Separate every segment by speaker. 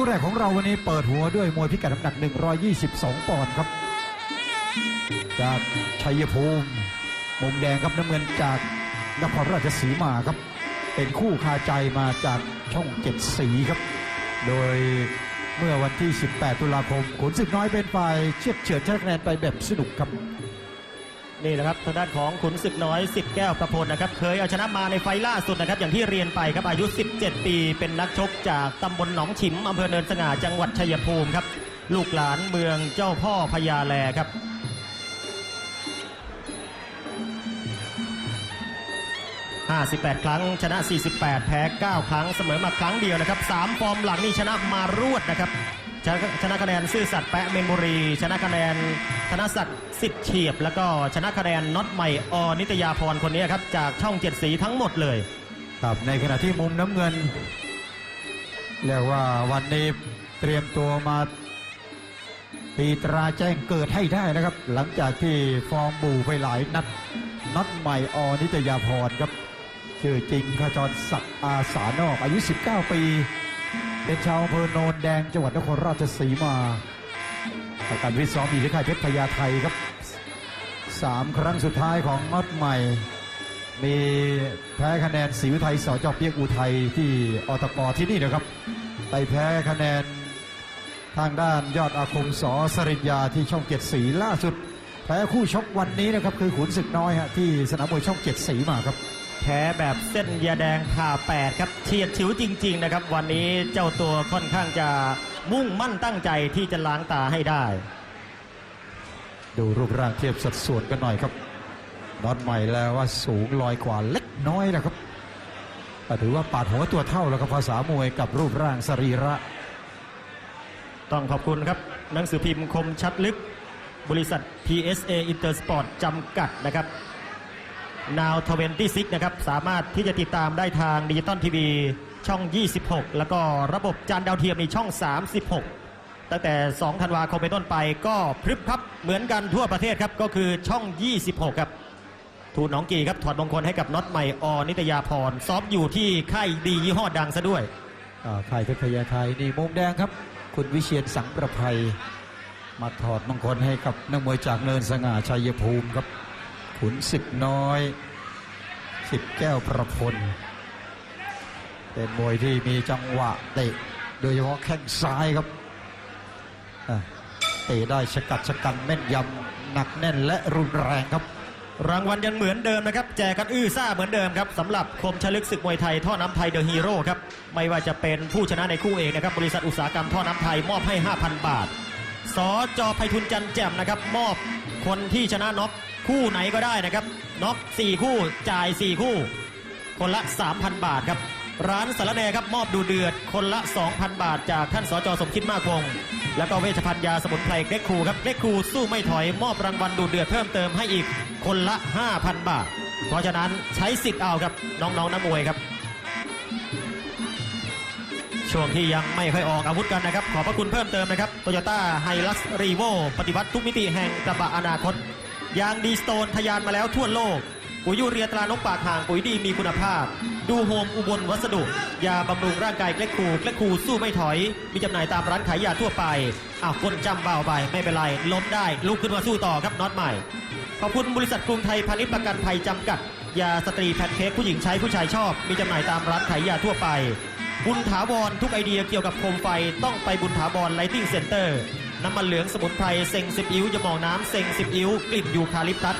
Speaker 1: คู่แรกของเราวันนี้เปิดหัวด้วยมวยพิกัดน้ำหนัก 122 ปอนด์ครับ จากชัยภูมิมุมแดงครับน้ำเงินจากนครราชสีมาครับ เป็นคู่คาใจมาจากช่องเจ็ดสีครับ โดยเมื่อวันที่ 18 ตุลาคมขุนศึกน้อยเป็นฝ่ายเชียดเฉือนชนะคะแนนไปแบบสนุกครับ
Speaker 2: นี่แหละครับทางด้านของขุนศึกน้อยสิทธิ์แก้วประพลนะครับ เคยเอาชนะมาในไฟล์ล่าสุดนะครับ อย่างที่เรียนไปครับอายุ 17 ปี เป็นนักชกจากตำบลหนองฉิมอำเภอเนินสง่าจังหวัดชัยภูมิครับ ลูกหลานเมืองเจ้าพ่อพญาแลครับ58 ครั้งชนะ 48 แพ้ 9 ครั้งเสมอมาครั้งเดียวนะครับ3ฟอร์มหลังนี่ชนะมารวดนะครับ ชนะชนะคะแนนซื่อสัตย์แปะเมนบุรี ชนะคะแนนธนศักดิ์สิทธิ์เฉียบ แล้วก็ชนะคะแนนน็อตใหม่อนิตยาพรคนนี้ครับจากช่องเจ็ดสีทั้งหมดเลย
Speaker 1: ครับในขณะที่มุมน้ำเงินเรียกว่าวันนี้เตรียมตัวมาตีตราแจ้งเกิดให้ได้นะครับ หลังจากที่ฟอร์มบูไปหลายนัดนัดใหม่อนิตยาพรครับชื่อจริงขจรศักดิ์อาสานอกอายุ 19 ปี เป็นชาวอำเภอโนนแดงจังหวัดนครราชสีมากันวิทย์ซ้อมอยู่ที่ค่ายเพชรพญาไทยครับสามครั้งสุดท้ายของน็อตใหม่ มีแพ้คะแนนศรีวิทัยสจอเปียกอุทัยที่อตกที่นี่นะครับ ไปแพ้คะแนนทางด้านยอดอาคมสอสริญญาที่ช่องเจ็ดสีล่าสุด แพ้คู่ชกวันนี้นะครับคือขุนศึกน้อยฮะที่สนามมวยช่องเจ็ดสีมาครับ
Speaker 2: แพ้แบบเส้นยาแดงผ่าแปดครับเฉียดฉิวจริง ๆ นะครับ วันนี้เจ้าตัวค่อนข้างจะมุ่งมั่นตั้งใจที่จะล้างตาให้ได้
Speaker 1: ดูรูปร่างเทียบสัดส่วนกันหน่อยครับนอนใหม่แล้วว่าสูงลอยกว่าเล็กน้อยนะครับแต่ถือว่าปาดหัวตัวเท่าแล้วครับภาษามวยกับรูปร่างสรีระ
Speaker 2: ต้องขอบคุณครับ หนังสือพิมพ์คมชัดลึก บริษัท PSA Intersport จำกัดนะครับ Now 26นะครับ สามารถที่จะติดตามได้ทางดิจิตอลทีวีช่อง 26 แล้วก็ระบบจานดาวเทียมในช่อง 36 ตั้งแต่ 2 ธันวาคมเป็นต้นไปก็พรึบครับเหมือนกันทั่วประเทศครับ ก็คือช่อง 26 ครับทูนน้องกีครับถอดมงคลให้กับน็อตใหม่อนิตยาพรซ้อมอยู่ที่ค่ายดียี่ห้อดังซะด้วย
Speaker 1: ค่ายเพชรพญาไทยนี่มุมแดงครับ คุณวิเชียนสังประภัยมาถอดมงคลให้กับนักมวยจากเนินสง่าชัยภูมิครับ ขุนศึกน้อย สิบแก้วประพล เป็นมวยที่มีจังหวะเตะ โดยเฉพาะแข้งซ้ายครับเตะได้ชะกัดชะกันแม่นยำหนักแน่นและรุนแรงครับ
Speaker 2: รางวัลยังเหมือนเดิมนะครับ แจกกันอื้อซ่าเหมือนเดิมครับสำหรับคมชลึกศึกมวยไทยท่อน้ำไทยเดอะฮีโร่ครับ ไม่ว่าจะเป็นผู้ชนะในคู่เอกนะครับ บริษัทอุตสาหกรรมท่อน้ำไทยมอบให้ 5,000 บาทสจไพฑุนจันแจ่มนะครับ มอบคนที่ชนะน็อก คู่ไหนก็ได้นะครับน็อก4คู่จ่าย 4 คู่ คนละ 3,000 บาทครับ ร้านสารแหนครับมอบดูเดือด คนละ 2,000 บาท จากท่านสจสมคิดมากวงแล้วก็เวชภัณฑ์ยาสมุนไพรเล็กครูครับเล็กครูสู้ไม่ถอยมอบรางวัลดูเดือดเพิ่มเติมให้อีกคนละ 5,000 บาท เพราะฉะนั้นใช้สิทธิ์เอาครับน้องๆนักมวยครับ ช่วงที่ยังไม่ค่อยออกอาวุธกันนะครับ ขอบพระคุณเพิ่มเติมนะครับโตโยต้าไฮลักซ์รีโวปฏิวัติทุกมิติแห่งกระบะอนาคต ยางดีสโตนทะยานมาแล้วทั่วโลก ปุ๋ยยูเรียตรานกปากห่างปุ๋ยดีมีคุณภาพ ดูโฮมอุบลวัสดุ ยาบำรุงร่างกายเกล็กคูเกล็กคูสู้ไม่ถอย มีจำหน่ายตามร้านขายยาทั่วไปอ้าวคนจำเบาไปไม่เป็นไรล้มได้ลุกขึ้นมาสู้ต่อครับน็อตใหม่ขอบคุณบริษัทกรุงไทยพาณิชย์ประกันภัยจำกัด ยาสตรีแพนเค้กผู้หญิงใช้ผู้ชายชอบ มีจำหน่ายตามร้านขายยาทั่วไปบุญถาวรทุกไอเดียเกี่ยวกับโคมไฟต้องไปบุญถาวรไลติ้งเซ็นเตอร์ น้ำมันเหลืองสมุนไพรเซ็งสิบอิ้วจะมองน้ำเซ็งสิบอิ้วกลิ่นยูคาลิปตัส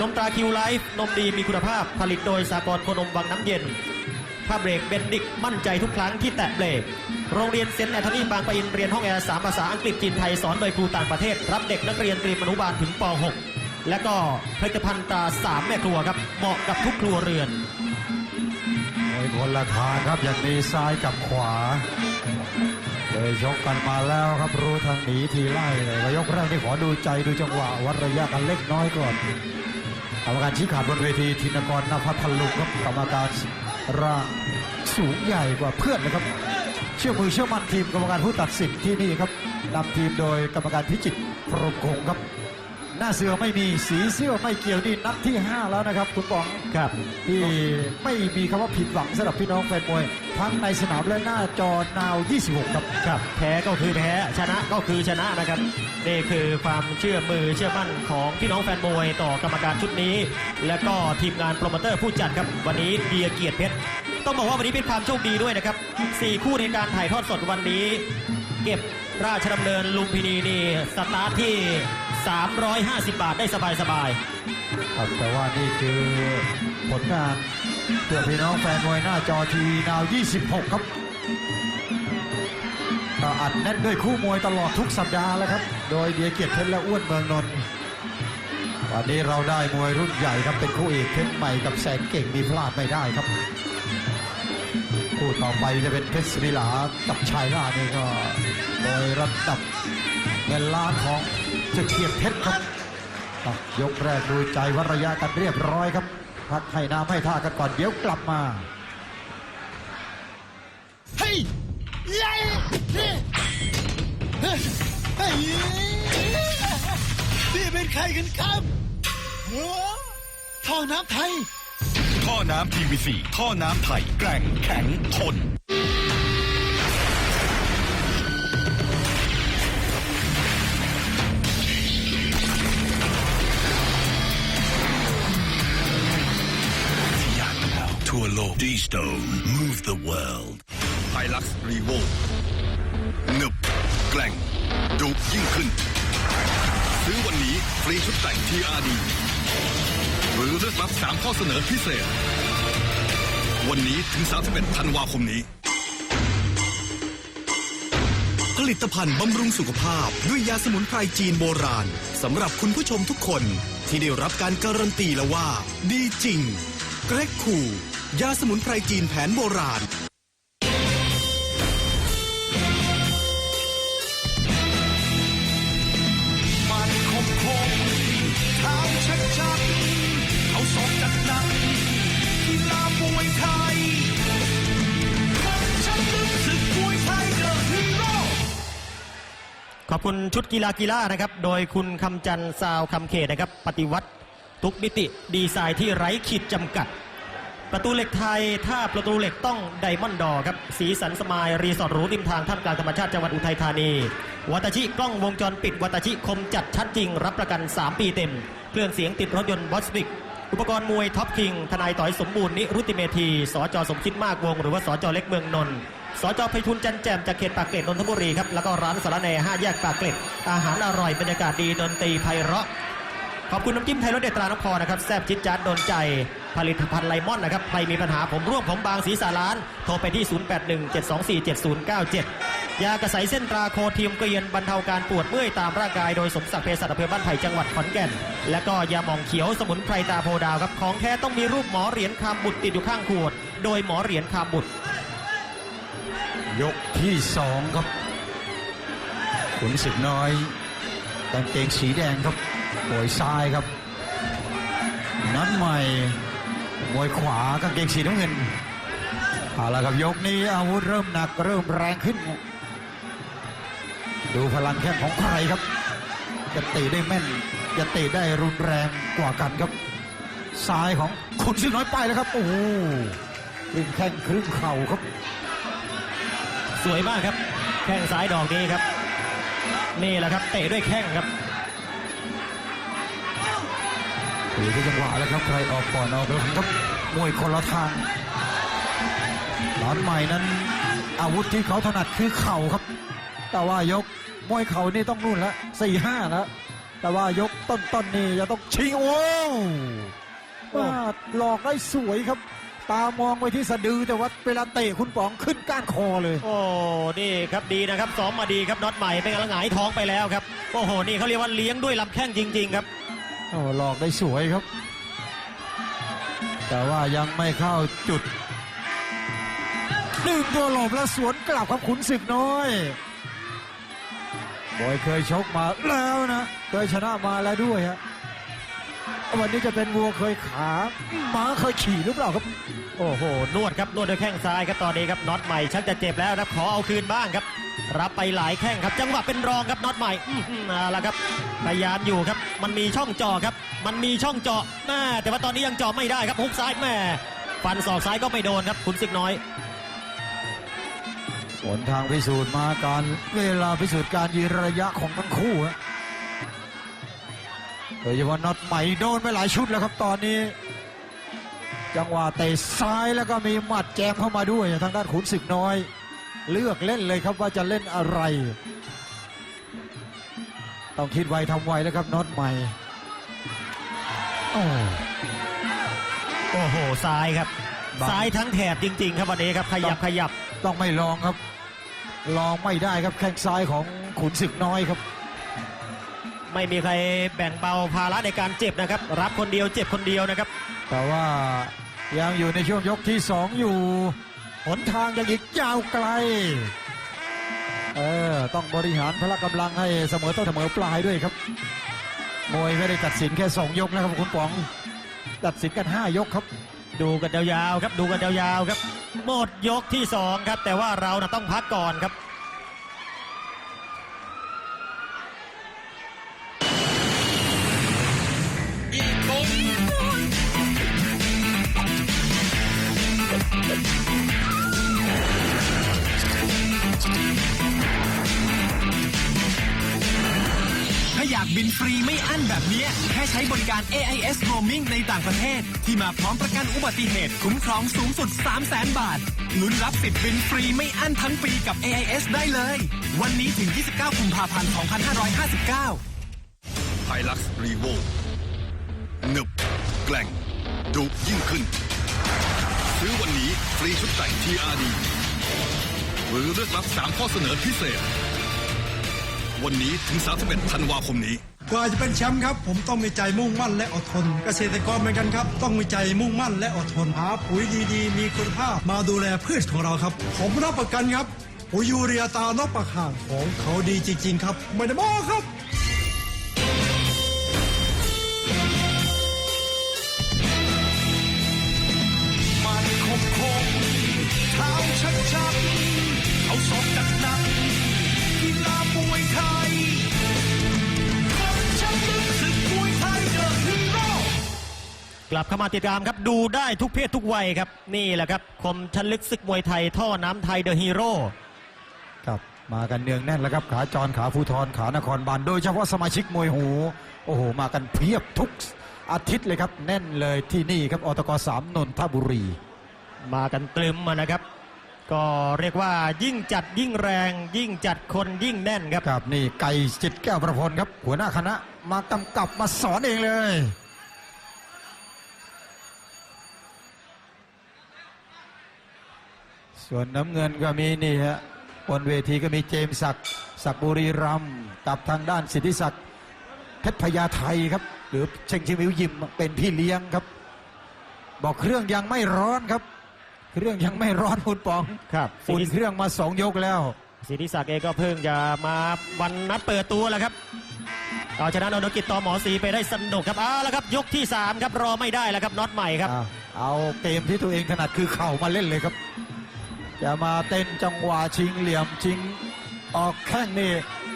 Speaker 2: นมตราคิวไลฟ์นมดีมีคุณภาพผลิตโดยสากลโคนมวังน้ำเย็นถ้าเบรกเบนดิกมั่นใจทุกครั้งที่แตะเบรกโรงเรียนเซนแอนโทนีบางปะอินเรียนห้องแอร์สามภาษาอังกฤษจีนไทยสอนโดยครูต่างประเทศ รับเด็กนักเรียนเตรียมอนุบาลถึงป .6 และก็ผลิตภัณฑ์ตราสามแม่ครัวครับเหมาะกับทุกครัวเรือน
Speaker 1: มวยคนละทางครับอย่างนี้ซ้ายกับขวา เคยชกกันมาแล้วครับรู้ทางหนีทีไล่เลยยกแรกนี่ขอดูใจดูจังหวะวัดระยะกันเล็กน้อยก่อนกรรมการชี้ขาดบนเวทีธินกรนภัทรลุงครับกรรมการร่างสูงใหญ่กว่าเพื่อนนะครับ เชื่อมือเชื่อมั่นทีมกรรมการผู้ตัดสินที่นี่ครับนำทีมโดยกรรมการพิจิตรพรหมคงครับ หน้าเสือไม่มีสีเสื้อไม่เกี่ยวนี่นัดที่ 5 แล้วนะครับ คุณป๋อง
Speaker 2: ครับ
Speaker 1: ที่ไม่มีคำว่าผิดหวังสำหรับพี่น้องแฟนมวยทั้งในสนามและหน้าจอนาว 26 ครับ
Speaker 2: ครับ แพ้ก็คือแพ้ชนะก็คือชนะนะครับนี่คือความเชื่อมือเชื่อมั่นของพี่น้องแฟนมวยต่อกรรมการชุดนี้ และก็ทีมงานโปรโมเตอร์ผู้จัดครับวันนี้เดียเกียรติเพชรต้องบอกว่าวันนี้เป็นความโชคดีด้วยนะครับสี่คู่ในการถ่ายทอดสดวันนี้ เก็บราชดำเนินลุมพินีนี่สตาร์ทที่ 350 บาทได้สบาย
Speaker 1: ครับแต่ว่านี่คือผลงานเพื่อพี่น้องแฟนมวยหน้าจอทีวีนาว 26 ครับอัดแน่นด้วยคู่มวยตลอดทุกสัปดาห์แล้วครับ โดยเดียเกียรติเพชรและอ้วนเมืองนนท์วันนี้เราได้มวยรุ่นใหญ่ครับเป็นคู่เอกเพชรใหม่กับแสนเก่งมีพลาดไม่ได้ครับคู่ต่อไปจะเป็นเพชรศิลากับชายล่านี่ก็โดยระดับเงินล้านของ จะเกียรติเพชรครับยกแรกดูใจวัดระยะกันเรียบร้อยครับ พักให้น้ำให้ท่ากันก่อนเดี๋ยวกลับมา
Speaker 3: เฮ้ยเฮ้ยเฮ้ยเฮ้ยนี่เป็นใครกันครับโอ้ท่อน้ำไทย
Speaker 4: ท่อน้ำ PVC ท่อน้ำไทยแกร่งแข็งทน ทั่วโลก D-Stone move the world ไฮลักซ์รีโวหนึบแกร่งดุยิ่งขึ้น ซื้อวันนี้ฟรีชุดแต่ง TRD หรือเลือกรับ 3 ข้อเสนอพิเศษ วันนี้ถึง 31 ธันวาคมนี้
Speaker 5: ผลิตภัณฑ์บำรุงสุขภาพด้วยยาสมุนไพรจีนโบราณสำหรับคุณผู้ชมทุกคนที่ได้รับการการันตีแล้วว่า ดีจริง เกรกคู ยาสมุนไพรจีนแผนโบราณ
Speaker 3: มันคมคมเท้าชัดชัดเขาสอบจัดหนักกีฬามวยไทยคนฉันลึกศึกมวยไทยเดอะฮีโร่
Speaker 2: ขอบคุณชุดกีฬากีฬานะครับ โดยคุณคำจันทร์ซาวคำเขตนะครับ ปฏิวัติทุกมิติดีไซน์ที่ไร้ขีดจำกัด ประตูเหล็กไทยถ้าประตูเหล็กต้องไดมอนด์ดอครับ สีสันสมายรีสอร์ทหรูริมทางท่ามกลางธรรมชาติจังหวัดอุทัยธานี วัตชิกล้องวงจรปิด วัตชิคมจัดชัดจริง รับประกัน 3 ปีเต็ม เครื่องเสียงติดรถยนต์บอสบิกอุปกรณ์มวยท็อปคิง ทนายต่อยสมบูรณ์นิรุติเมธีสจสมคิดมากวง หรือว่าสจเล็กเมืองนนท์สจไพฑูรย์จันแจ่มจากเขตปากเกร็ดนนทบุรีครับแล้วก็ร้านสารแหน่ห้าแยกปากเกร็ดอาหารอร่อยบรรยากาศดีดนตรีไพเราะขอบคุณน้ำจิ้มไทยรสเด็ดตรานครนะครับแซ่บจิ๊ดจ๊าดโดนใจ ผลิตภัณฑ์ไลมอนนะครับใครมีปัญหาผมร่วมผมบางสีสาล้าน โทรไปที่ 0817247097 ยากระใสเส้นตราโคทีมเกลียนบรรเทาการปวดเมื่อยตามร่างกายโดยสมศักดิ์เภสัชอำเภอบ้านไผ่จังหวัดขอนแก่น และก็ยาหมองเขียวสมุนไพรตาโพดาวครับของแท้ต้องมีรูปหมอเหรียญคำบุตรติดอยู่ข้างขวด โดยหมอเหรียญคำบุตร
Speaker 1: ยกที่สองครับขุนศึกน้อยกางเกงสีแดงครับโอยซ้ายครับ นัดใหม่ มวยขวากางเกงสีน้ำเงินเอาละครับยกนี้อาวุธเริ่มหนักเริ่มแรงขึ้น ดูพลังแข้งของใครครับ จะเตะได้แม่น จะเตะได้รุนแรงกว่ากันครับซ้ายของขุนศึกน้อยไปแล้วครับโอ้โหครึ่งแข้งครึ่งเข่าครับ
Speaker 2: สวยมากครับ แข้งซ้ายดอกนี้ครับ นี่แหละครับ เตะด้วยแข้งครับ
Speaker 1: อยู่ที่จังหวะแล้วครับใครออกก่อนออกหลังครับมวยคนละทางหลอนใหม่นั้น อาวุธที่เขาถนัดคือเข่าครับ แต่ว่ายกมวยเข่านี่ต้องนู่นละสี่ห้าแล้วแต่ว่ายกต้นๆนนี่จะต้องชิงโอ้ว่าหลอกได้สวยครับ ตามองไปที่สะดือแต่ว่าเวลาเตะคุณป๋องขึ้นก้านคอเลย
Speaker 2: โอ้นี่ครับดีนะครับซ้อมมาดีครับน็อตใหม่เป็นกระหงายท้องไปแล้วครับโอ้โหนี่เขาเรียกว่าเลี้ยงด้วยลำแข้งจริง ๆ ครับ
Speaker 1: โอ้หลอกได้สวยครับ แต่ว่ายังไม่เข้าจุดดึงตัวหลบแล้วสวนกลับครับขุนศึกน้อยบอยเคยชกมาแล้วนะเคยชนะมาแล้วด้วยฮะวันนี้จะเป็นวัวเคยขาม้าเคยขี่หรือเปล่าครับ
Speaker 2: โอ้โหนวดครับนวดด้วยแข้งซ้ายครับตอนนี้ครับน็อตใหม่ชักจะเจ็บแล้วครับขอเอาคืนบ้างครับ รับไปหลายแข้งครับจังหวะเป็นรองครับน็อตใหม่อื้อหือเอาละครับพยายามอยู่ครับ มันมีช่องเจาะครับ มันมีช่องเจาะแม่แต่ว่าตอนนี้ยังเจาะไม่ได้ครับฮุกซ้ายแม่ฟันศอกซ้ายก็ไม่โดนครับขุนศึกน้อย
Speaker 1: ผลทางพิสูจน์มาการเวลาพิสูจน์การยืนระยะของทั้งคู่ฮะโดยเฉพาะน็อตใหม่โดนไปหลายชุดแล้วครับตอนนี้ จังหวะเตะซ้ายแล้วก็มีหมัดแจมเข้ามาด้วยทางด้านขุนศึกน้อย เลือกเล่นเลยครับว่าจะเล่นอะไร ต้องคิดไวทำไวแล้วครับน็อตใหม่ โอ้
Speaker 2: โอ้โหซ้ายครับ
Speaker 1: บัง
Speaker 2: ซ้ายทั้งแถบจริง ๆ ครับวันนี้ครับขยับขยับ
Speaker 1: ต้องไม่ลองครับ ลองไม่ได้ครับแข้งซ้ายของขุนศึกน้อยครับ
Speaker 2: ไม่มีใครแบ่งเบาภาระในการเจ็บนะครับ รับคนเดียวเจ็บคนเดียวนะครับ
Speaker 1: แต่ว่ายังอยู่ในช่วงยกที่สองอยู่ หนทางยังอีกยาวไกล เออ ต้องบริหารพละกำลังให้เสมอต้นเสมอปลายด้วยครับ มวยไม่ได้ตัดสินแค่สองยกนะครับคุณป๋อง ตัดสินกันห้ายกครับ
Speaker 2: ดูกันยาวๆครับ ดูกันยาวๆครับ หมดยกที่สองครับ แต่ว่าเรานะต้องพักก่อนครับ
Speaker 5: บินฟรีไม่อั้นแบบนี้แค่ใช้บริการ AIS Roaming ในต่างประเทศ ที่มาพร้อมประกันอุบัติเหตุ คุ้มครองสูงสุด 3 0 0 0 0 0 บาท ลุ้นรับสิทธิ์บินฟรีไม่อั้นทั้งปีกับ AIS ได้เลย วันนี้ถึง 29กุมภาพันธ์ 2559
Speaker 4: ไฮลักซ์รีโวหนึบแกล่งดุยิ่งขึ้น ซื้อวันนี้ฟรีชุดแต่ง TRD หรือเลือกรับ 3 ข้อเสนอพิเศษ วันนี้ถึง 31 ธันวาคมนี้
Speaker 6: กว่าจะเป็นแชมป์ครับ ผมต้องมีใจมุ่งมั่นและอดทน เกษตรกรเหมือนกันครับ ต้องมีใจมุ่งมั่นและอดทนหาปุ๋ยดีๆ มีคุณภาพมาดูแลพืชของเราครับ ผมรับประกันครับปุ๋ยยูเรียตานกประห่างของเขาดีจริง ๆ ครับ ไม่ได้บ้าครับ
Speaker 2: กลับเข้ามาติดตามครับ ดูได้ทุกเพศทุกวัยครับ นี่แหละครับ คมชันลึกศึกมวยไทย ท่อน้ำไทยเดอะฮีโร่
Speaker 1: ครับมากันเนืองแน่นแล้วครับ ขาจรขาภูทรขานครบาลโดยเฉพาะสมาชิกมวยหู โอ้โห มากันเพียบทุกอาทิตย์เลยครับ แน่นเลยที่นี่ครับอตกสามนนทบุรี
Speaker 2: มากันตรึมมานะครับ ก็เรียกว่ายิ่งจัดยิ่งแรง ยิ่งจัดคนยิ่งแน่นครับ
Speaker 1: ครับนี่ไก่จิตรแก้วประพลครับ หัวหน้าคณะมากำกับมาสอนเองเลย ส่วนน้ำเงินก็มีนี่ฮะบนเวทีก็มีเจมส์ศักดิ์ศักดิ์บุรีรัมย์กับทางด้านสิทธิศักดิ์เพชรพญาไทยครับ หรือเชงชิมิวยิมเป็นพี่เลี้ยงครับ บอกเครื่องยังไม่ร้อนครับ เครื่องยังไม่ร้อนคุณปอง
Speaker 2: ครับ
Speaker 1: อุ่นเครื่องมาสองยกแล้ว
Speaker 2: สิทธิศักดิ์เองก็เพิ่งจะมาวันนัดเปิดตัวแหล้วครับเอาชนะนนกิจต่อหมอสีไปได้สนุกครับเอาละครับ ยกที่ 3 ครับรอไม่ได้แล้วครับน็อตใหม่ครับ
Speaker 1: อะเอาเกมที่ตัวเองถนัดคือเข่ามาเล่นเลยครับ จะมาเต้นจังหวะชิงเหลี่ยมชิงออกแข้งนี่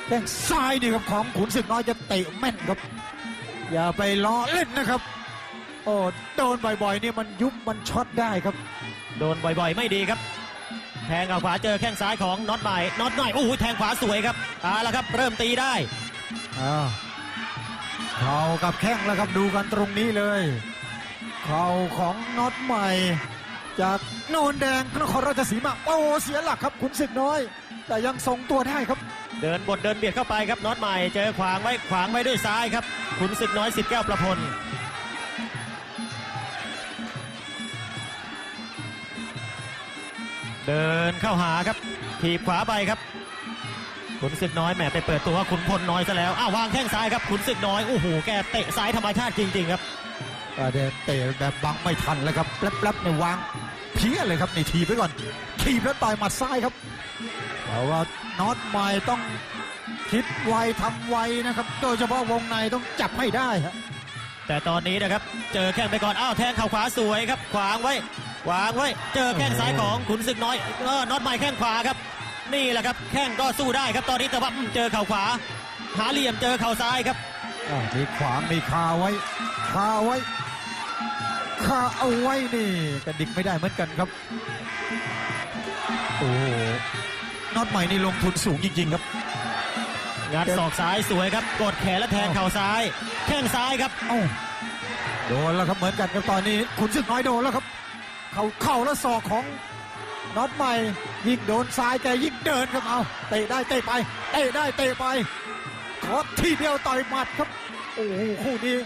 Speaker 1: แข้งซ้ายนี่ครับของขุนศึกน้อยจะเตะแม่นครับ อย่าไปล้อเล่นนะครับ โอ้โดนบ่อยๆนี่มันยุบมันช็อตได้ครับ
Speaker 2: โดนบ่อยๆ ไม่ดีครับ แทงเอาขวาเจอแข้งซ้ายของน็อตใหม่น็อตใหม่โอ้โหแทงขวาสวยครับเอาละครับ เริ่มตีได้
Speaker 1: อ้าวเข่ากับแข้งแล้วครับดูกันตรงนี้เลย เข่าของน็อตใหม่ จากโนนแดงนครราชสีมาโอ้เสียหลักครับขุนศึกน้อย แต่ยังทรงตัวได้ครับ
Speaker 2: เดินบดเดินเบียดเข้าไปครับน็อตใหม่เจอขวางไว้ขวางไว้ด้วยซ้ายครับขุนศึกน้อยสิทธิ์แก้วประพลเดินเข้าหาครับถีบขวาไปครับขุนศึกน้อยแหมไปเปิดตัวว่าขุนพลน้อยซะแล้วอ้าววางแข้งซ้ายครับขุนศึกน้อยโอ้โหแกเตะซ้ายธรรมชาติจริงๆครับ
Speaker 1: ก็เดเตะแบบบังไม่ทันเลยครับแป๊บๆในยวาง เพี้ยเลยครับนี่ทีบไปก่อนทีบแล้วต่อยหมัดซ้ายครับแต่ว่าน็อตใหม่ต้องคิดไวทำไวนะครับ โดยเฉพาะวงในต้องจับให้ได้ฮะ
Speaker 2: แต่ตอนนี้นะครับ เจอแข้งไปก่อน อ้าวแทงเข่าขวาสวยครับ ขวางไว้ ขวางไว้ เจอแข้งซ้ายของขุนศึกน้อยเออน็อตใหม่แข้งขวาครับนนี่แหละครับแข้งก็สู้ได้ครับ ตอนนี้แต่ว่าอืมเจอเข่าขวา หาเหลี่ยมเจอเข่าซ้ายครับ
Speaker 1: อ่ามีขวางมีคาไว้ คาไว้ คาเอาไว้นี่กระดิกไม่ได้เหมือนกันครับ โอ้โหน็อตใหม่นี่ลงทุนสูงจริง ๆ ครับ
Speaker 2: งัดศอกซ้ายสวยครับ กดแขนและแทงเข่าซ้าย แข้งซ้ายครับ
Speaker 1: เอ้าโดนแล้วครับเหมือนกันครับตอนนี้ขุนศึกน้อยโดนแล้วครับ เขาเข่าแล้วศอกของน็อตใหม่ยิ่งโดนซ้ายแกยิ่งเดินครับเอาเตะได้เตะไปเตะได้เตะไปขอทีเดียวต่อยหมัดครับโอ้โหคู่นี้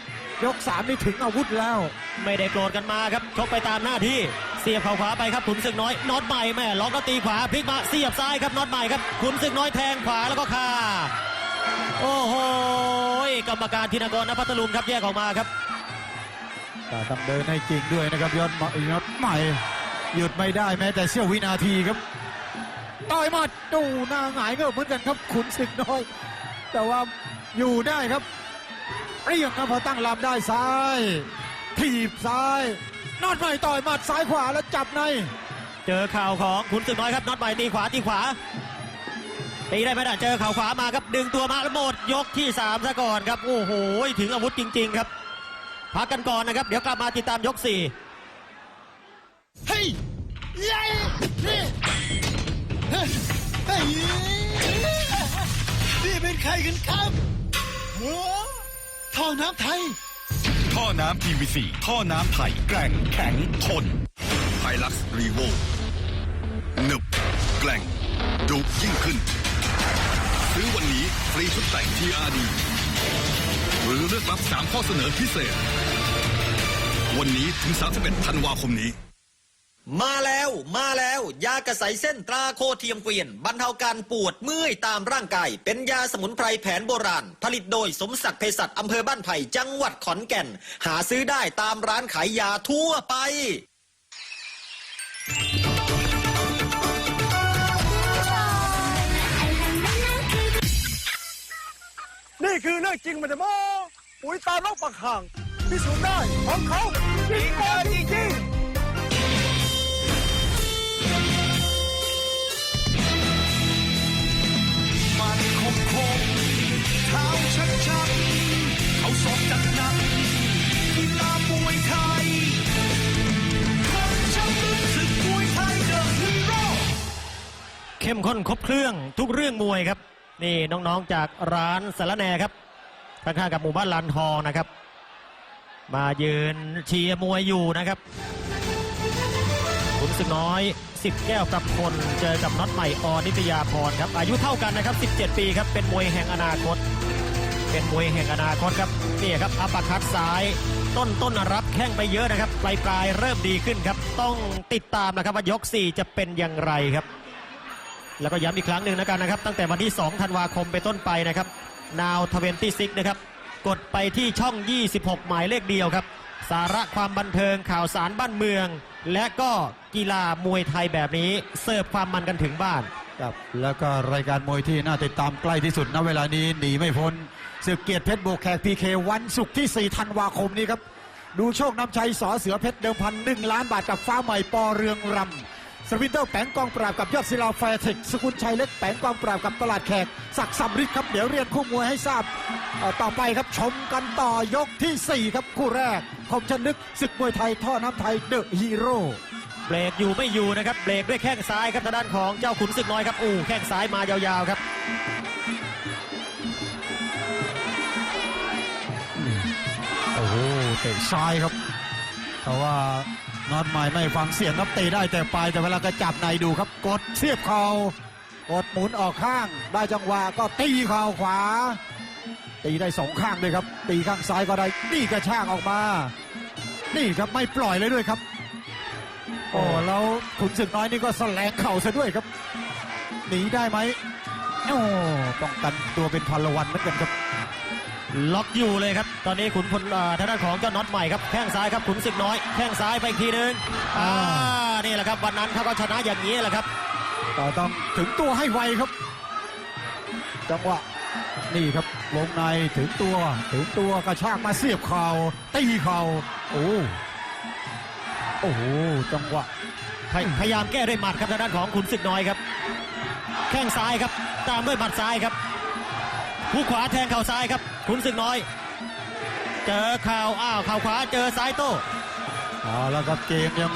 Speaker 1: ยกสามนี่ถึงอาวุธแล้ว
Speaker 2: ไม่ได้โกรธกันมาครับชกไปตามหน้าที่เสียบเข่าขวาไปครับขุนศึกน้อยน็อตใหม่แม่ล็อกแล้วตีขวาพลิกมาเสียบซ้ายครับน็อตใหม่ครับขุนศึกน้อยแทงขวาแล้วก็คาโอ้โหกรรมการธินกรนพัทลุงครับแยกออกมาครับ
Speaker 1: ต่ต้องเดินให้จริงด้วยนะครับยอดมยอดใหม่หยุดไม่ได้แม้แต่เสี้ยววินาทีครับต่อยมัดดูหน้าหงายเงือบเหมือนกันครับขุนศึกน้อย แต่ว่าอยู่ได้ครับเรียงครับพอตั้งลำได้ซ้าย ถีบซ้ายนอดใหม่ต่อยหมัดซ้ายขวาแล้วจับใน
Speaker 2: เจอเข่าของขุนศึกน้อยครับน็อตใหม่ตีขวาตีขวาตีได้ไหมล่ะเจอเข่าขวามาครับดึงตัวมาแล้วหมดยกที่สามซะก่อนครับ โอ้โหถึงอาวุธจริง ๆ ครับพักกันก่อนนะครับ เดี๋ยวกลับมาติดตามยกสี่
Speaker 3: เฮ้ยยัยนี่เฮ้ยเฮ้ยนี่เป็นใครกันครับหัวท่อน้ำไทย
Speaker 4: ท่อน้ำ PVC ท่อน้ำไทยแกร่งแข็งทนไฮลักซ์รีโวหนึบแกร่งดุยิ่งขึ้น ซื้อวันนี้ฟรีชุดแต่ง TRD หรือเลือกรับ 3 ข้อเสนอพิเศษ วันนี้ถึง 31 ธันวาคมนี้
Speaker 7: มาแล้วมาแล้วยากระใสเส้นตราโคเทียมเกวียน บรรเทาการปวดเมื่อยตามร่างกาย เป็นยาสมุนไพรแผนโบราณ ผลิตโดยสมศักดิ์เภสัชอำเภอบ้านไผ่จังหวัดขอนแก่น หาซื้อได้ตามร้านขายยาทั่วไป
Speaker 6: นี่คือเรื่องจริงมันจะโมปุ๋ยตาลกปักห่างพิสูจน์ได้ของเขาจริงกว่าจริง
Speaker 3: สอบจัดหนักกีฬามวยไทยคนช่างลึกศึกมวยไทยเดอะฮีโร่
Speaker 2: เข้มข้นครบเครื่องทุกเรื่องมวยครับ นี่น้องๆจากร้านสารแหนครับข้างๆกับหมู่บ้านลานทองนะครับ มายืนเชียร์มวยอยู่นะครับขุนศึกน้อยสิบแก้วกับคนเจอกับน็อตใหม่ออนิตยาพรครับอายุเท่ากันนะครับ 17 ปีครับเป็นมวยแห่งอนาคต เป็นมวยแห่งอนาคตครับนี่ครับอัปปอร์คัดซ้าย ต้นต้นรับแข้งไปเยอะนะครับปลายปลายเริ่มดีขึ้นครับ ต้องติดตามนะครับว่ายก 4 จะเป็นอย่างไรครับ แล้วก็ย้ำอีกครั้งหนึ่งนะกันนะครับ ตั้งแต่วันที่ 2 ธันวาคมไปต้นไปนะครับ Now 26นะครับ กดไปที่ช่อง 26 หมายเลขเดียวครับ สาระความบันเทิงข่าวสารบ้านเมือง และก็กีฬามวยไทยแบบนี้เสิร์ฟความมันกันถึงบ้าน
Speaker 1: ครับแล้วก็รายการมวยที่น่าติดตามใกล้ที่สุดณเวลานี้หนีไม่พ้น ศึกเกียรติเพชรโบกแขกพีเควันศุกร์ที่ 4 ธันวาคมนี้ครับ ดูโชคนำชัยสอเสือเพชรเดิมพันหนึ่งล้านบาทกับฟ้าใหม่ปอเรืองรำสวินเตอร์แปงกองปราบกับยอดศิลาแฟร์เทคสกุลชัยเล็กแปงกองปราบกับตลาดแขกศักดิ์สำริดครับเดี๋ยวเรียนคู่มวยให้ทราบต่อไปครับชมกันต่อยกทีสี่ 4 ครับคู่แรกคมชนึกศึกมวยไทยท่อน้ำไทยเดอะฮีโร่
Speaker 2: เบรกอยู่ไม่อยู่นะครับเบรกด้วยแข้งซ้ายครับทางด้านของเจ้าขุนศึกน้อยครับอู้แข้งซ้ายมายาวๆครับ
Speaker 1: เตะซ้ายครับ แต่ว่านอตใหม่ไม่ฟังเสียงครับเตะได้แต่ปลายแต่เวลาก็จับในดูครับ กดเสียบเข่ากดหมุนออกข้าง ได้จังหวะก็ตีเข่าขวา ตีได้สองข้างเลยครับ ตีข้างซ้ายก็ได้นี่กระชากออกมา นี่ครับไม่ปล่อยเลยด้วยครับ โอ้แล้วขุนศึกน้อยนี่ก็แสลงเข่าซะด้วยครับหนีได้ไหมโอ้ป้องกันตัวเป็นพลวันเหมือนกันครับ
Speaker 2: ล็อกอยู่เลยครับ ตอนนี้ขุนพลอ่าทางด้านของเจ้าน็อตใหม่ครับแข้งซ้ายครับขุนศึกน้อยแข้งซ้ายไปอีกทีหนึงอ่านี่แหละครับวันนั้นเขาก็ชนะอย่างนี้แหละครับ
Speaker 1: ต่อต้องถึงตัวให้ไวครับ จังหวะนี่ครับวงในถึงตัวถึงตัวกระชากมาเสียบเข่าตีเข่าโอ้โอ้โหจังหวะ
Speaker 2: พยพยายามแก้ด้วยหมัดครับทางด้านของขุนศึกน้อยครับแข้งข้งซ้ายครับ ตามด้วยหมัดซ้ายครับ ผู้ขวาแทงเข่าซ้ายครับ ขุนศึกน้อย เจอเข่าอ้าวเข่าขวาเจอซ้ายโต้
Speaker 1: เอาละครับเกมยัง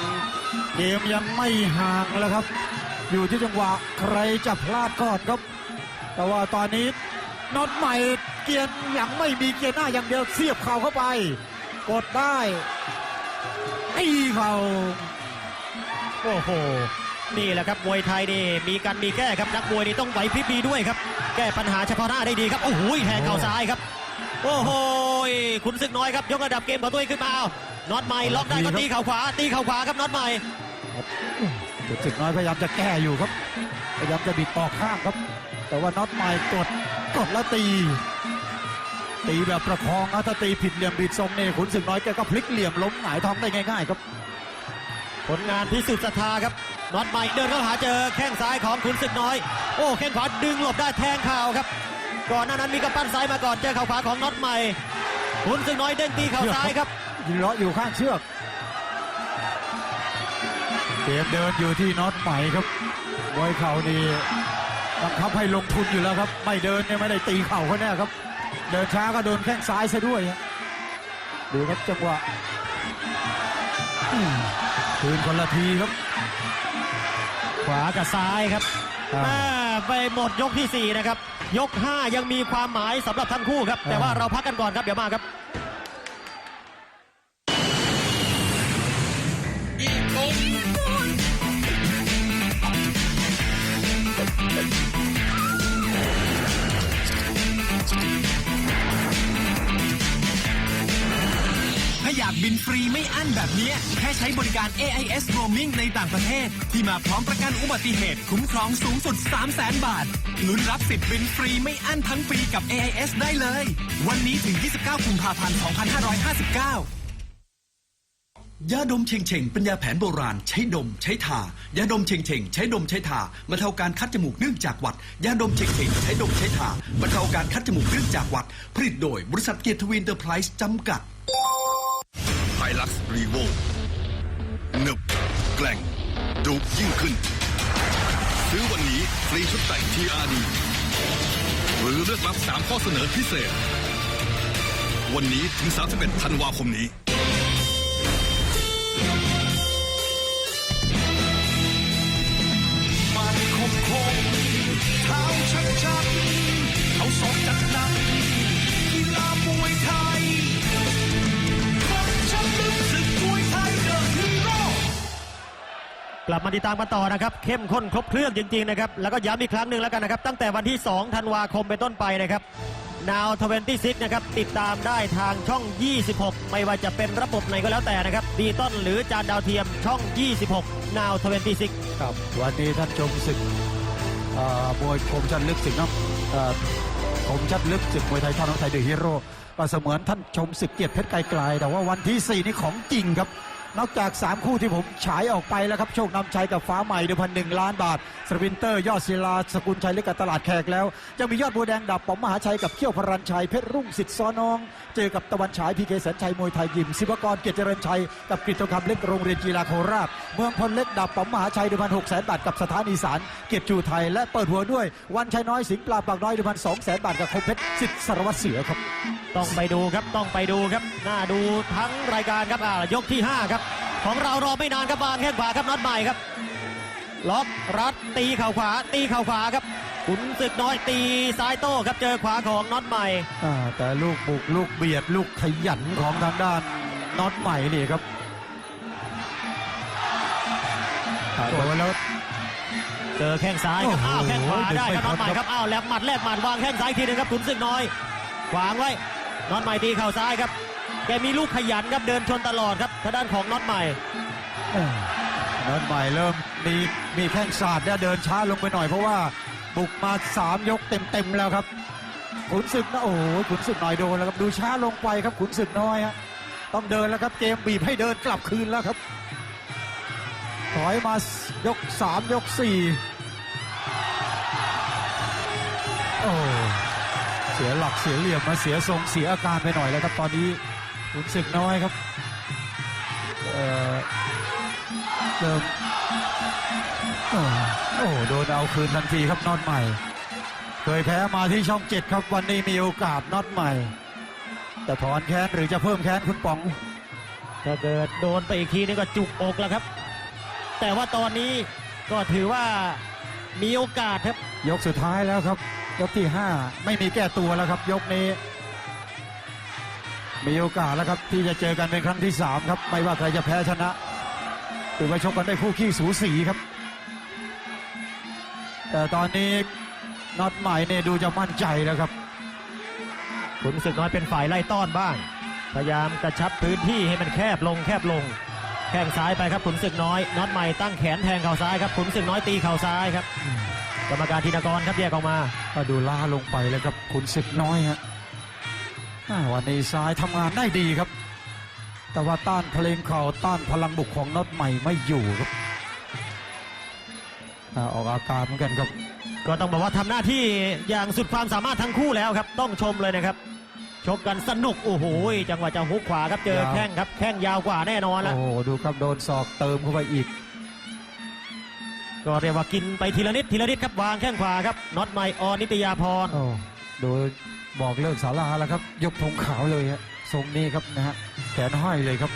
Speaker 1: เกมยังไม่ห่างแล้วครับ อยู่ที่จังหวะใครจะพลาดก่อนครับ แต่ว่าตอนนี้น็อตใหม่เกียร์หลังไม่มีเกียร์หน้าอย่างเดียวเสียบเข่าเข้าไป กดได้ไอ้เข่า
Speaker 2: โอ้โห นี่แหละครับมวยไทยนี่มีกันมีแก้ครับนักมวยนี่ต้องไหวพริบดีด้วยครับ แก้ปัญหาเฉพาะหน้าได้ดีครับโอ้โหแทงเข่าซ้ายครับ โอ้โหขุนศึกน้อยครับยกระดับเกมของตัวเองขึ้นมาเอาน็อตใหม่ล็อกได้ก็ตีเข่าขวา ตีเข่าขวาครับน็อตใหม่
Speaker 1: จุดสึกน้อยพยายามจะแก้อยู่ครับพยายามจะบิดออกข้างครับ แต่ว่าน็อตใหม่กดกดแล้วตี ตีแบบประคองนะถ้าตีผิดเหลี่ยมผิดทรงเนี่ยขุนศึกน้อยแกก็พลิกเหลี่ยมล้มหงายท้องได้ง่ายๆครับ
Speaker 2: ผลงานพิสุทธิ์ศรัทธาครับ น็อตใหม่เดินเข้าหาเจอแข้งซ้ายของขุนศึกน้อย โอ้แข้งขวาดึงหลบได้แทงเข่าครับ ก่อนหน้านั้นมีกระปั้นซ้ายมาก่อนเจอเข่าขวาของน็อตใหม่ขุนศึกน้อยเด้งตีเข่าซ้ายครับ
Speaker 1: ยืนเลาะอยู่ข้างเชือกเกมเดินอยู่ที่น็อตใหม่ครับมวยเข่านี่บังคับให้ลงทุนอยู่แล้วครับ ไม่เดินเนี่ยไม่ได้ตีเข่าเขาแน่ครับ เดินช้าก็โดนแข้งซ้ายซะด้วยดูครับจังหวะคืนคนละทีครับ
Speaker 2: ขวากับซ้ายครับ
Speaker 1: อ่า
Speaker 2: แม่ไปหมดยกที่ 4 นะครับ ยก 5 ยังมีความหมายสำหรับทั้งคู่ครับ แต่ว่าเราพักกันก่อนครับ เดี๋ยวมาครับ
Speaker 5: ฟรีไม่อั้นแบบนี้ แค่ใช้บริการ AIS Roaming ในต่างประเทศ ที่มาพร้อมประกันอุบัติเหตุ คุ้มครองสูงสุด 3 0 0 0 0 0 บาท ลุ้นรับสิทธิ์บินฟรีไม่อั้นทั้งปีกับ AIS ได้เลย วันนี้ถึง 29กุมภาพันธ์ 2559ยาดมเชงเชงเป็นยาแผนโบราณใช้ดมใช้ทายาดมเชงเชงใช้ดมใช้ทาบรรเทาการคัดจมูกเนื่องจากหวัดยาดมเชงเชงใช้ดมใช้ทาบรรเทาการคัดจมูกเนื่องจากหวัดผลิตโดยบริษัทเกียรติวินเตอร์ไพรส์จำกัด
Speaker 4: ไฮลักซ์รีโวหนึบแกล่งดุยิ่งขึ้น ซื้อวันนี้ฟรีชุดแต่ง TRD หรือเลือกรับ 3 ข้อเสนอพิเศษ วันนี้ถึง 31ธันวาคมนี้
Speaker 3: มันคมคมเท้าชัดชัด กลั
Speaker 2: บมาติดตามกันต่อนะครับ เข้มข้นครบเครื่องจริงๆนะครับ แล้วก็ย้ำอีกครั้งหนึ่งแล้วกันนะครับ ตั้งแต่วันที่ 2 ธันวาคมเป็นต้นไปนะครับ Now 26นะครับ ติดตามได้ทางช่อง 26 ไม่ว่าจะเป็นระบบไหนก็แล้วแต่นะครับดีต้นหรือจานดาวเทียมช่อง 26 Now 26
Speaker 1: ครับวันนี้ท่านชมศึกเอ่อมวยคมชัดลึกศึกน้ำเอ่อคมชัดลึกศึกมวยไทยท่าน้องไทยเดอะฮีโร่ก็เสมือนท่านชมศึกเกียรติเพชรไกลๆแต่ว่าวันที่ 4 นี่ของจริงครับ นอกจาก 3 คู่ที่ผมฉายออกไปแล้วครับ โชคนำชัยกับฟ้าใหม่เดือพันหนึ่งล้านบาทสปรินเตอร์ ยอดศิลาสกุลชัยเล็กกับตลาดแขกแล้วจะมียอดบัวแดงดับป๋อมมหาชัยกับเขี้ยวพรัญชัยเพชรรุ่งสิทธิ์ซ้อนอง เจอกับตะวันฉายพีเคแสนชัยมวยไทยยิมศิวกรเกียรติเจริญชัยกับกฤษทองคำเล็กโรงเรียนกีฬาโคราช เมืองพลเล็กดับป๋อมมหาชัยเดือพันหกแสนบาทกับสถานีสารเกียรติจูไทยและเปิดหัวด้วย วันชัยน้อยสิงห์ปลาปากน้อยเดือพันสองแสนบาทกับคมเพชรสิทธิ์สารวัตรเสือครับ
Speaker 2: ต้องไปดูครับต้องไปดูครับน่าดูทั้งรายการครับยกที่5ครับ ของเรารอไม่นานครับบางแข้งขวาครับน็อตใหม่ครับ ล็อกรัดตีเข่าขวา ตีเข่าขวาครับขุนศึกน้อยตีซ้ายโต้ครับเจอขวาของน็อตใหม่
Speaker 1: อ่าแต่ลูกบุกลูกเบียดลูกขยันของทางด้านน็อตใหม่นี่ครับโดนแล้ว
Speaker 2: เจอแข้งซ้ายครับ
Speaker 1: โอ้โห
Speaker 2: อ้าวแข้งขวาได้ครับ
Speaker 1: ดึ
Speaker 2: น็
Speaker 1: ง
Speaker 2: อต
Speaker 1: ไม่
Speaker 2: ใหม่
Speaker 1: พ้น
Speaker 2: ครับอ้าวแลบหมัดแลบหมัดวางแข้งซ้ายอีกทีหนึงครับขุนศึกน้อยขวางไว้น็อตใหม่ตีเข่าซ้ายครับ แกมีลูกขยันครับเดินชนตลอดครับทางด้านของน็อตใหม่
Speaker 1: น็อตใหม่เริ่มมีมีแข้งสาดเนี่ยเดินช้าลงไปหน่อยเพราะว่าบุกมาสามยกเต็มๆแล้วครับขุนศึกนะโอ้โหขุนศึกหน่อยโดนแล้วครับดูช้าลงไปครับขุนศึกน้อยฮะต้องเดินแล้วครับเกมบีบให้เดินกลับคืนแล้วครับถอยมายกสามยกสี่โอ้เสียหลักเสียเหลี่ยมมาเสียทรงเสียอาการไปหน่อยแล้วครับตอนนี้ ขุนศึกน้อยครับเอ่อเริ่มโอ้โอ้โดนเอาคืนทันทีครับน็อตใหม่ เคยแพ้มาที่ช่องเจ็ดครับวันนี้มีโอกาสน็อตใหม่ จะถอนแค้นหรือจะเพิ่มแค้นคุณป๋อง
Speaker 2: ถ้าเกิดโดนไปอีกทีนี่ก็จุกอกแล้วครับ แต่ว่าตอนนี้ก็ถือว่ามีโอกาสครับ
Speaker 1: ยกสุดท้ายแล้วครับ ยกที่ห้าไม่มีแก้ตัวแล้วครับ ยกนี้ มีโอกาสแล้วครับที่จะเจอกันเป็นครั้งที่สามครับ ไม่ว่าใครจะแพ้ชนะถือว่าชกกันได้คู่ขี้สูสีครับ แต่ตอนนี้น็อตใหม่เนี่ยดูจะมั่นใจแล้วครับ
Speaker 2: ขุนศึกน้อยเป็นฝ่ายไล่ต้อนบ้าง พยายามกระชับพื้นที่ให้มันแคบลงแคบลง แข้งซ้ายไปครับขุนศึกน้อยน็อตใหม่ตั้งแขนแทงเข่าซ้ายครับขุนศึกน้อยตีเข่าซ้ายครับ กรรมการธินกรครับแยกออกมา
Speaker 1: ก็ดูล้าลงไปแล้วครับคุณศึกน้อยฮะอ่า วันนี้ซ้ายทำงานได้ดีครับ แต่ว่าต้านเพลงเข่าต้านพลังบุกของน็อตใหม่ไม่อยู่ครับอ่าออกอาการเหมือนกันครับ
Speaker 2: ก็ต้องบอกว่าทำหน้าที่อย่างสุดความสามารถทั้งคู่แล้วครับ ต้องชมเลยนะครับชกกันสนุก โอ้โหจังหวะจะฮุกขวาครับเจอยา
Speaker 1: ว
Speaker 2: แข้งครับแข้งยาวกว่าแน่นอนแล้ว
Speaker 1: โอ้โหดูครับโดนศอกเติมเข้าไปอีก
Speaker 2: ก็เรียกว่ากินไปทีละนิดทีละนิดครับวางแข้งขวาครับน็อตใหม่ออนิตยาพร
Speaker 1: โอ้โดย บอกเลิกสาราแล้วครับ ยกธงขาวเลยฮะทรงนี้ครับนะฮะแขนห้อยเลยครับ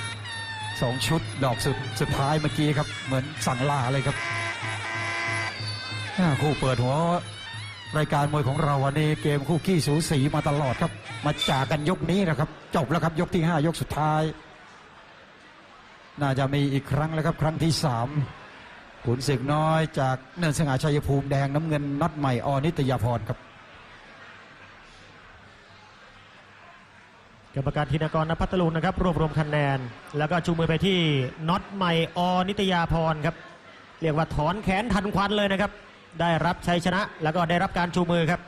Speaker 1: สองชุดดอกสุดสุดท้ายเมื่อกี้ครับ เหมือนสั่งลาเลยครับคู่เปิดหัวรายการมวยของเราวันนี้เกมคู่ขี้สูสีมาตลอดครับ มาจากกันยกนี้นะครับ จบแล้วครับยกที่ 5 ยกสุดท้าย น่าจะมีอีกครั้งแล้วครับ ครั้งที่3ขุนศึกน้อยจากเนินสง่าชัยภูมิแดงน้ำเงินน็อตใหม่อนิตยาพรครับ
Speaker 2: กรรมการธินกรนภัทรลุงนะครับ รวบรวมคะแนน แล้วก็ชูมือไปที่น็อตใหม่อนิตยาพรครับ เรียกว่าถอนแขนทันควันเลยนะครับ ได้รับชัยชนะ แล้วก็ได้รับการชูมือครับ